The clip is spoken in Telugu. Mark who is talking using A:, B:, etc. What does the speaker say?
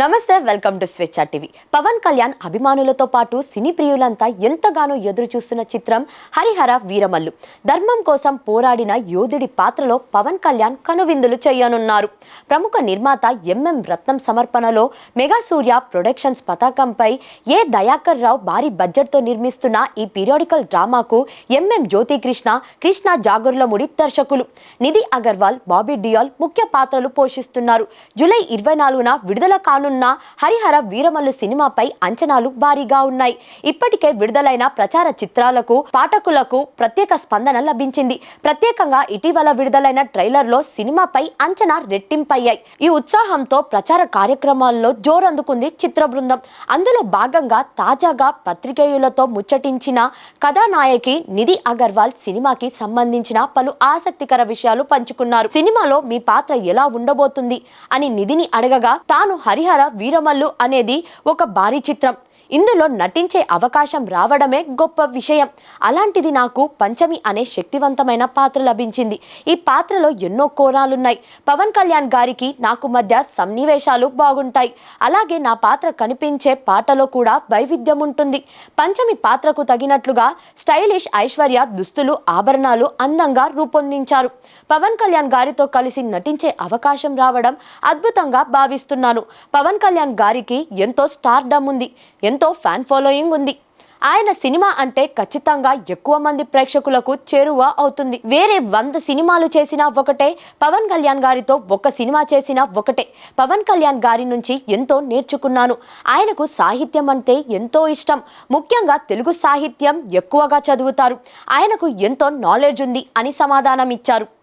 A: నమస్తే welcome to Swecha TV. Pawan Kalyan అభిమానులతో పాటు సినీ ప్రియులంతా ఎంతగానో ఎదురు చూస్తున్న చిత్రం హరిహర వీరమల్లు. ధర్మం కోసం పోరాడిన యోధుడి పాత్రలో పవన్ కళ్యాణ్ కనువిందులు చేయనున్నారు. ప్రముఖ నిర్మాత ఎంఎం రత్నం సమర్పణలో మెగా సూర్య ప్రొడక్షన్స్ పతాకంపై ఏ దయాకర్ రావు భారీ బడ్జెట్తో నిర్మిస్తున్న ఈ పీరియాడికల్ డ్రామాకు ఎంఎం జ్యోతికృష్ణ కృష్ణ జాగర్లముడి దర్శకులు. నిధి అగర్వాల్ బాబీ డియాల్ ముఖ్య పాత్రలు పోషిస్తున్నారు. జూలై ఇరవై నాలుగున విడుదల కాను కానున్న హరిహర వీరమల్లు సినిమాపై అంచనాలు భారీగా ఉన్నాయి. ఇప్పటికే విడుదలైన ప్రచార చిత్రాలకు పాఠకులకు ప్రత్యేక స్పందన లభించింది. ప్రత్యేకంగా ఇటీవల విడుదలైన ట్రైలర్లో సినిమాపై అంచనా రెట్టింపయ్యాయి. ఈ ఉత్సాహంతో ప్రచార కార్యక్రమాల్లో జోరందుకుంది చిత్ర బృందం. అందులో భాగంగా తాజాగా పత్రికేయులతో ముచ్చటించిన కథానాయకి నిధి అగర్వాల్ సినిమాకి సంబంధించిన పలు ఆసక్తికర విషయాలు పంచుకున్నారు. సినిమాలో మీ పాత్ర ఎలా ఉండబోతుంది అని నిధిని అడగగా తాను హరిహర వీరమల్లు అనేది ఒక భారీ చిత్రం. ఇందులో నటించే అవకాశం రావడమే గొప్ప విషయం. అలాంటిది నాకు పంచమి అనే శక్తివంతమైన పాత్ర లభించింది. ఈ పాత్రలో ఎన్నో కోణాలున్నాయి. పవన్ కళ్యాణ్ గారికి నాకు మధ్య సన్నివేశాలు బాగుంటాయి. అలాగే నా పాత్ర కనిపించే పాటలో కూడా వైవిధ్యం ఉంటుంది. పంచమి పాత్రకు తగినట్లుగా స్టైలిష్ ఐశ్వర్య దుస్తులు ఆభరణాలు అందంగా రూపొందించారు. పవన్ కళ్యాణ్ గారితో కలిసి నటించే అవకాశం రావడం అద్భుతంగా భావిస్తున్నాను. పవన్ కళ్యాణ్ గారికి ఎంతో స్టార్డమ్ ఉంది. ఎంతో ఫ్యాన్ ఫాలోయింగ్ ఉంది. ఆయన సినిమా అంటే ఖచ్చితంగా ఎక్కువ మంది ప్రేక్షకులకు చేరువ అవుతుంది. వేరే వంద సినిమాలు చేసినా ఒకటే పవన్ కళ్యాణ్ గారితో ఒక సినిమా చేసినా ఒకటే. పవన్ కళ్యాణ్ గారి నుంచి ఎంతో నేర్చుకున్నాను. ఆయనకు సాహిత్యం అంటే ఎంతో ఇష్టం. ముఖ్యంగా తెలుగు సాహిత్యం ఎక్కువగా చదువుతారు. ఆయనకు ఎంతో నాలెడ్జ్ ఉంది అని సమాధానం ఇచ్చారు